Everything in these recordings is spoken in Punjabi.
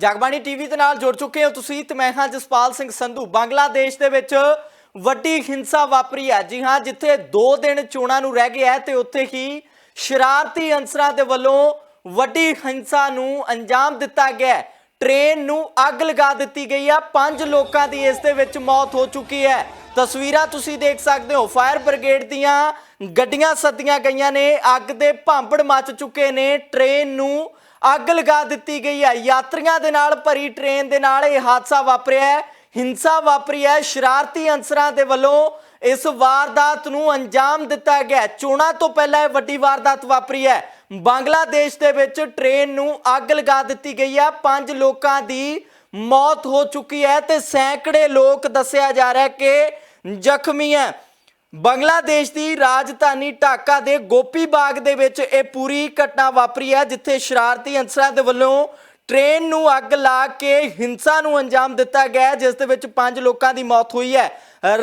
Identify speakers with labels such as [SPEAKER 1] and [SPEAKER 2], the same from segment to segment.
[SPEAKER 1] ਜਗਬਾਣੀ ਟੀਵੀ ਦੇ ਨਾਲ ਜੁੜ ਚੁੱਕੇ ਹੋ ਤੁਸੀਂ ਤੇ ਮੈਂ ਹਾਂ ਜਸਪਾਲ ਸਿੰਘ ਸੰਧੂ। ਬੰਗਲਾਦੇਸ਼ ਦੇ ਵਿੱਚ ਵੱਡੀ ਹਿੰਸਾ ਵਾਪਰੀ ਹੈ। ਜੀ ਹਾਂ, ਜਿੱਥੇ 2 ਦਿਨ ਚੋਣਾਂ ਨੂੰ ਰਹਿ ਗਿਆ ਹੈ ਤੇ ਉੱਥੇ ਹੀ ਸ਼ਰਾਰਤੀ ਅੰਸਰਾਂ ਦੇ ਵੱਲੋਂ ਵੱਡੀ ਹਿੰਸਾ ਨੂੰ ਅੰਜਾਮ ਦਿੱਤਾ ਗਿਆ ਟ੍ਰੇਨ ਨੂੰ ਅੱਗ ਲਗਾ ਦਿੱਤੀ ਗਈ ਆ। ਪੰਜ ਲੋਕਾਂ ਦੀ ਇਸ ਦੇ ਵਿੱਚ ਮੌਤ ਹੋ ਚੁੱਕੀ ਹੈ। ਤਸਵੀਰਾਂ ਤੁਸੀਂ ਦੇਖ ਸਕਦੇ ਹੋ। ਫਾਇਰ ਬ੍ਰਿਗੇਡ ਦੀਆਂ ਗੱਡੀਆਂ ਸੱਦੀਆਂ ਗਈਆਂ ਨੇ। ਅੱਗ ਦੇ ਭਾਂਬੜ ਮੱਚ ਚੁੱਕੇ ਨੇ। ਟ੍ਰੇਨ ਨੂੰ ਅੱਗ ਲਗਾ ਦਿੱਤੀ ਗਈ ਹੈ। ਯਾਤਰੀਆਂ ਦੇ ਨਾਲ, ਭਰੀ ਟ੍ਰੇਨ ਦੇ ਨਾਲ ਇਹ ਹਾਦਸਾ ਵਾਪਰਿਆ ਹੈ। ਹਿੰਸਾ ਵਾਪਰੀ ਹੈ। ਸ਼ਰਾਰਤੀ ਅੰਸਰਾਂ ਦੇ ਵੱਲੋਂ ਇਸ ਵਾਰਦਾਤ ਨੂੰ ਅੰਜਾਮ ਦਿੱਤਾ ਗਿਆ ਚੋਣਾਂ ਤੋਂ ਪਹਿਲਾਂ ਇਹ ਵੱਡੀ ਵਾਰਦਾਤ ਵਾਪਰੀ ਹੈ। ਬੰਗਲਾਦੇਸ਼ ਦੇ ਵਿੱਚ ਟ੍ਰੇਨ ਨੂੰ ਅੱਗ ਲਗਾ ਦਿੱਤੀ ਗਈ ਹੈ। ਪੰਜ ਲੋਕਾਂ ਦੀ ਮੌਤ ਹੋ ਚੁੱਕੀ ਹੈ ਤੇ ਸੈਂਕੜੇ ਲੋਕ ਦੱਸਿਆ ਜਾ ਰਿਹਾ ਕਿ ਜ਼ਖਮੀ ਹੈ। ਬੰਗਲਾਦੇਸ਼ ਦੀ ਰਾਜਧਾਨੀ ਢਾਕਾ ਦੇ ਗੋਪੀ ਬਾਗ ਦੇ ਵਿੱਚ ਇਹ ਪੂਰੀ ਘਟਨਾ ਵਾਪਰੀ ਹੈ, ਜਿੱਥੇ ਸ਼ਰਾਰਤੀ ਅਨਸਰਾਂ ਦੇ ਵੱਲੋਂ ਟ੍ਰੇਨ ਨੂੰ ਅੱਗ ਲਾ ਕੇ ਹਿੰਸਾ ਨੂੰ ਅੰਜਾਮ ਦਿੱਤਾ ਗਿਆ ਜਿਸ ਦੇ ਵਿੱਚ ਪੰਜ ਲੋਕਾਂ ਦੀ ਮੌਤ ਹੋਈ ਹੈ।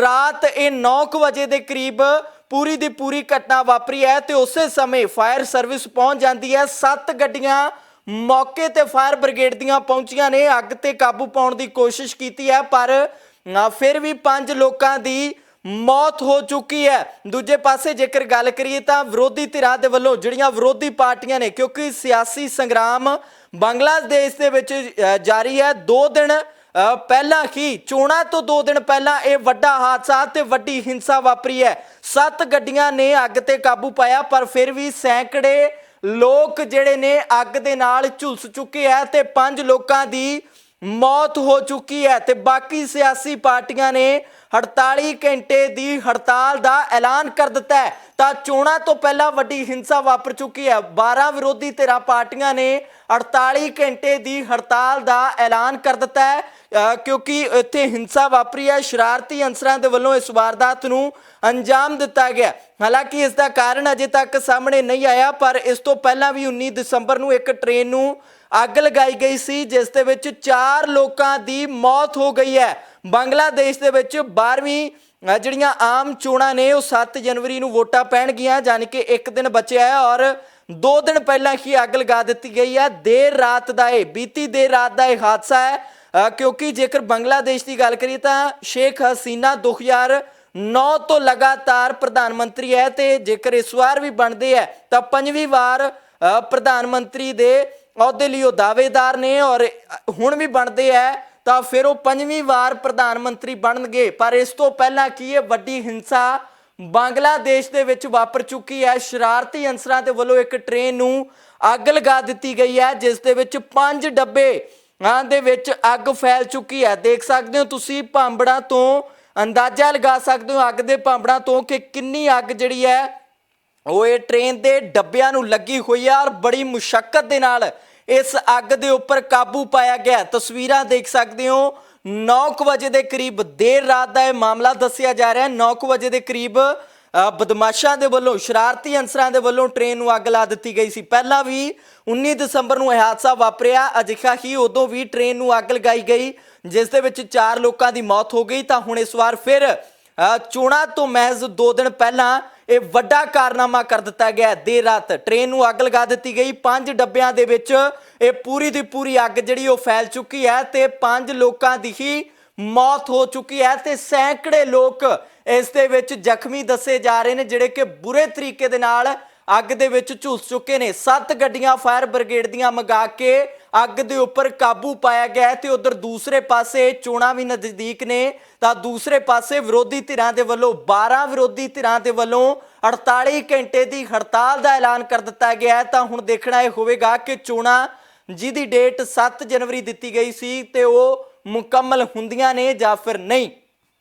[SPEAKER 1] ਰਾਤ ਇਹ 9:00 ਵਜੇ ਦੇ ਕਰੀਬ ਪੂਰੀ ਦੀ ਪੂਰੀ ਘਟਨਾ ਵਾਪਰੀ ਹੈ ਤੇ ਉਸੇ ਸਮੇਂ ਫਾਇਰ ਸਰਵਿਸ ਪਹੁੰਚ ਜਾਂਦੀ ਹੈ। ਸੱਤ ਗੱਡੀਆਂ ਮੌਕੇ ਤੇ ਫਾਇਰ ਬ੍ਰਿਗੇਡ ਦੀਆਂ ਪਹੁੰਚੀਆਂ ਨੇ, ਅੱਗ ਤੇ ਕਾਬੂ ਪਾਉਣ ਦੀ ਕੋਸ਼ਿਸ਼ ਕੀਤੀ ਹੈ, ਪਰ ਫਿਰ ਵੀ ਪੰਜ ਲੋਕਾਂ ਦੀ ਮੌਤ ਹੋ ਚੁੱਕੀ ਹੈ। ਦੂਜੇ ਪਾਸੇ ਜੇਕਰ ਗੱਲ ਕਰੀਏ ਤਾਂ ਵਿਰੋਧੀ ਧਿਰਾਂ ਦੇ ਵੱਲੋਂ ਜਿਹੜੀਆਂ ਵਿਰੋਧੀ ਪਾਰਟੀਆਂ ਨੇ, ਕਿਉਂਕਿ ਸਿਆਸੀ ਸੰਗਰਾਮ ਬੰਗਲਾਦੇਸ਼ ਦੇ ਵਿੱਚ ਜਾਰੀ ਹੈ। 2 ਦਿਨ ਪਹਿਲਾਂ ਹੀ, ਚੋਣਾਂ ਤੋਂ 2 ਦਿਨ ਪਹਿਲਾਂ ਇਹ ਵੱਡਾ ਹਾਦਸਾ ਤੇ ਵੱਡੀ ਹਿੰਸਾ ਵਾਪਰੀ ਹੈ। ਸੱਤ ਗੱਡੀਆਂ ਨੇ ਅੱਗ ਤੇ ਕਾਬੂ ਪਾਇਆ, ਪਰ ਫਿਰ ਵੀ ਸੈਂਕੜੇ ਲੋਕ ਜਿਹੜੇ ਨੇ ਅੱਗ ਦੇ ਨਾਲ ਝੁਲਸ ਚੁੱਕੇ ਹੈ ਤੇ ਪੰਜ ਲੋਕਾਂ ਦੀ ਮੌਤ ਹੋ ਚੁੱਕੀ ਹੈ ਤੇ ਬਾਕੀ ਸਿਆਸੀ ਪਾਰਟੀਆਂ ਨੇ 48 ਘੰਟੇ ਦੀ ਹੜਤਾਲ ਦਾ ਐਲਾਨ ਕਰ ਦਿੱਤਾ ਹੈ। ਤਾਂ ਚੋਣਾਂ ਤੋਂ ਪਹਿਲਾਂ ਵੱਡੀ ਹਿੰਸਾ ਵਾਪਰ ਚੁੱਕੀ ਹੈ। 12 ਵਿਰੋਧੀ ਧਿਰਾਂ ਪਾਰਟੀਆਂ ਨੇ 48 ਘੰਟੇ ਦੀ ਹੜਤਾਲ ਦਾ ਐਲਾਨ ਕਰ ਦਿੱਤਾ ਹੈ। ਕਿਉਂਕਿ ਇੱਥੇ ਹਿੰਸਾ ਵਾਪਰੀ ਹੈ। ਸ਼ਰਾਰਤੀ ਅੰਸਰਾਂ ਦੇ ਵੱਲੋਂ ਇਸ ਵਾਰਦਾਤ ਨੂੰ ਅੰਜਾਮ ਦਿੱਤਾ ਗਿਆ। ਹਾਲਾਂਕਿ ਇਸ ਦਾ ਕਾਰਨ ਅਜੇ ਤੱਕ ਸਾਹਮਣੇ ਨਹੀਂ ਆਇਆ, ਪਰ ਇਸ ਤੋਂ ਪਹਿਲਾਂ ਵੀ 19 ਦਸੰਬਰ ਨੂੰ ਇੱਕ ਟ੍ਰੇਨ ਨੂੰ ਅੱਗ ਲਗਾਈ ਗਈ ਸੀ, ਜਿਸ ਦੇ ਵਿੱਚ 4 ਲੋਕਾਂ ਦੀ ਮੌਤ ਹੋ ਗਈ ਹੈ। ਬੰਗਲਾਦੇਸ਼ ਦੇ ਵਿੱਚ 12ਵੀਂ ਜਿਹੜੀਆਂ ਆਮ ਚੋਣਾਂ ਨੇ, ਉਹ 7 ਜਨਵਰੀ ਨੂੰ ਵੋਟਾਂ ਪੈਣਗੀਆਂ ਯਾਨੀ ਕਿ ਇੱਕ ਦਿਨ ਬਚਿਆ ਹੈ ਔਰ 2 ਦਿਨ ਪਹਿਲਾਂ ਹੀ ਅੱਗ ਲਗਾ ਦਿੱਤੀ ਗਈ ਹੈ। ਦੇਰ ਰਾਤ ਦਾ ਇਹ, ਬੀਤੀ ਦੇਰ ਰਾਤ ਦਾ ਇਹ ਹਾਦਸਾ ਹੈ। ਕਿਉਂਕਿ ਜੇਕਰ ਬੰਗਲਾਦੇਸ਼ ਦੀ ਗੱਲ ਕਰੀਏ ਤਾਂ ਸ਼ੇਖ ਹਸੀਨਾ 2009 ਤੋਂ ਲਗਾਤਾਰ ਪ੍ਰਧਾਨ ਮੰਤਰੀ ਹੈ ਤੇ ਜੇਕਰ ਇਸ ਵਾਰ ਵੀ ਬਣਦੇ ਹੈ, ਤਾਂ ਪੰਜਵੀਂ ਵਾਰ ਪ੍ਰਧਾਨ ਮੰਤਰੀ ਦੇ ਉਹਦੇ ਲਈ ਉਹ ਦਾਅਵੇਦਾਰ ਨੇ ਔਰ ਹੁਣ ਵੀ ਬਣਦੇ ਹੈ ਤਾਂ ਫਿਰ ਉਹ ਪੰਜਵੀਂ ਵਾਰ ਪ੍ਰਧਾਨ ਮੰਤਰੀ ਬਣਨਗੇ। ਪਰ ਇਸ ਤੋਂ ਪਹਿਲਾਂ ਕੀ ਇਹ ਵੱਡੀ ਹਿੰਸਾ ਬੰਗਲਾਦੇਸ਼ ਦੇ ਵਿੱਚ ਵਾਪਰ ਚੁੱਕੀ ਹੈ। ਸ਼ਰਾਰਤੀ ਅਨਸਰਾਂ ਦੇ ਵੱਲੋਂ ਇੱਕ ਟ੍ਰੇਨ ਨੂੰ ਅੱਗ ਲਗਾ ਦਿੱਤੀ ਗਈ ਹੈ, ਜਿਸ ਦੇ ਵਿੱਚ ਪੰਜ ਡੱਬੇ ਆਂ ਦੇ ਵਿੱਚ ਅੱਗ ਫੈਲ ਚੁੱਕੀ ਹੈ। ਦੇਖ ਸਕਦੇ ਹੋ ਤੁਸੀਂ ਭਾਂਬੜਾਂ ਤੋਂ ਅੰਦਾਜ਼ਾ ਲਗਾ ਸਕਦੇ ਹੋ, ਅੱਗ ਦੇ ਭਾਂਬੜਾਂ ਤੋਂ ਕਿ ਕਿੰਨੀ ਅੱਗ ਜਿਹੜੀ ਹੈ ਉਹ ਇਹ ਟ੍ਰੇਨ ਦੇ ਡੱਬਿਆਂ ਨੂੰ ਲੱਗੀ ਹੋਈ ਆ ਔਰ ਬੜੀ ਮੁਸ਼ਕਲ ਦੇ ਨਾਲ ਇਸ ਅੱਗ ਦੇ ਉੱਪਰ ਕਾਬੂ ਪਾਇਆ ਗਿਆ ਤਸਵੀਰਾਂ ਦੇਖ ਸਕਦੇ ਹੋ। 9:00 ਵਜੇ ਦੇ ਕਰੀਬ ਦੇਰ ਰਾਤ ਦਾ ਇਹ ਮਾਮਲਾ ਦੱਸਿਆ ਜਾ ਰਿਹਾ ਹੈ। 9:00 ਵਜੇ ਦੇ ਕਰੀਬ ਬਦਮਾਸ਼ਾਂ ਦੇ ਵੱਲੋਂ, ਸ਼ਰਾਰਤੀ ਅਨਸਰਾਂ ਦੇ ਵੱਲੋਂ ਟ੍ਰੇਨ ਨੂੰ ਅੱਗ ਲਾ ਦਿੱਤੀ ਗਈ ਸੀ। ਪਹਿਲਾਂ ਵੀ 19 ਦਸੰਬਰ ਨੂੰ ਇਹ ਹਾਦਸਾ ਵਾਪਰਿਆ। ਅਜਿਹਾ ਹੀ ਉਦੋਂ ਵੀ ਟ੍ਰੇਨ ਨੂੰ ਅੱਗ ਲਗਾਈ ਗਈ, ਜਿਸ ਦੇ ਵਿੱਚ 4 ਲੋਕਾਂ ਦੀ ਮੌਤ ਹੋ ਗਈ। ਤਾਂ ਹੁਣ ਇਸ ਵਾਰ ਫਿਰ ਚੋਣਾਂ ਤੋਂ ਮਹਿਜ਼ 2 ਦਿਨ ਪਹਿਲਾਂ ਇਹ ਵੱਡਾ ਕਾਰਨਾਮਾ ਕਰ ਦਿੱਤਾ ਗਿਆ ਦੇਰ ਰਾਤ ਟ੍ਰੇਨ ਨੂੰ ਅੱਗ ਲਗਾ ਦਿੱਤੀ ਗਈ। ਪੰਜ ਡੱਬਿਆਂ ਦੇ ਵਿੱਚ ਇਹ ਪੂਰੀ ਦੀ ਪੂਰੀ ਅੱਗ ਜਿਹੜੀ ਉਹ ਫੈਲ ਚੁੱਕੀ ਹੈ ਤੇ ਪੰਜ ਲੋਕਾਂ ਦੀ ਹੀ ਮੌਤ ਹੋ ਚੁੱਕੀ ਹੈ ਤੇ ਸੈਂਕੜੇ ਲੋਕ ਇਸ ਦੇ ਵਿੱਚ ਜ਼ਖਮੀ ਦੱਸੇ ਜਾ ਰਹੇ ਨੇ, ਜਿਹੜੇ ਕਿ ਬੁਰੇ ਤਰੀਕੇ ਦੇ ਨਾਲ ਅੱਗ ਦੇ ਵਿੱਚ ਝੁਲਸ ਚੁੱਕੇ ਨੇ। ਸੱਤ ਗੱਡੀਆਂ ਫਾਇਰ ਬ੍ਰਿਗੇਡ ਦੀਆਂ ਮੰਗਾ ਕੇ ਅੱਗ ਦੇ ਉੱਪਰ ਕਾਬੂ ਪਾਇਆ ਗਿਆ ਹੈ ਤੇ ਉਧਰ ਦੂਸਰੇ ਪਾਸੇ ਚੋਣਾਂ ਵੀ ਨਜ਼ਦੀਕ ਨੇ। ਤਾਂ ਦੂਸਰੇ ਪਾਸੇ ਵਿਰੋਧੀ ਧਿਰਾਂ ਦੇ ਵੱਲੋਂ 12 ਵਿਰੋਧੀ ਧਿਰਾਂ ਦੇ ਵੱਲੋਂ 48 ਘੰਟੇ ਦੀ ਹੜਤਾਲ ਦਾ ਐਲਾਨ ਕਰ ਦਿੱਤਾ ਗਿਆ ਤਾਂ ਹੁਣ ਦੇਖਣਾ ਇਹ ਹੋਵੇਗਾ ਕਿ ਚੋਣਾਂ ਜਿਹਦੀ ਡੇਟ 7 ਜਨਵਰੀ ਦਿੱਤੀ ਗਈ ਸੀ ਤੇ ਉਹ ਮੁਕੰਮਲ ਹੁੰਦੀਆਂ ਨੇ ਜਾਂ ਫਿਰ ਨਹੀਂ।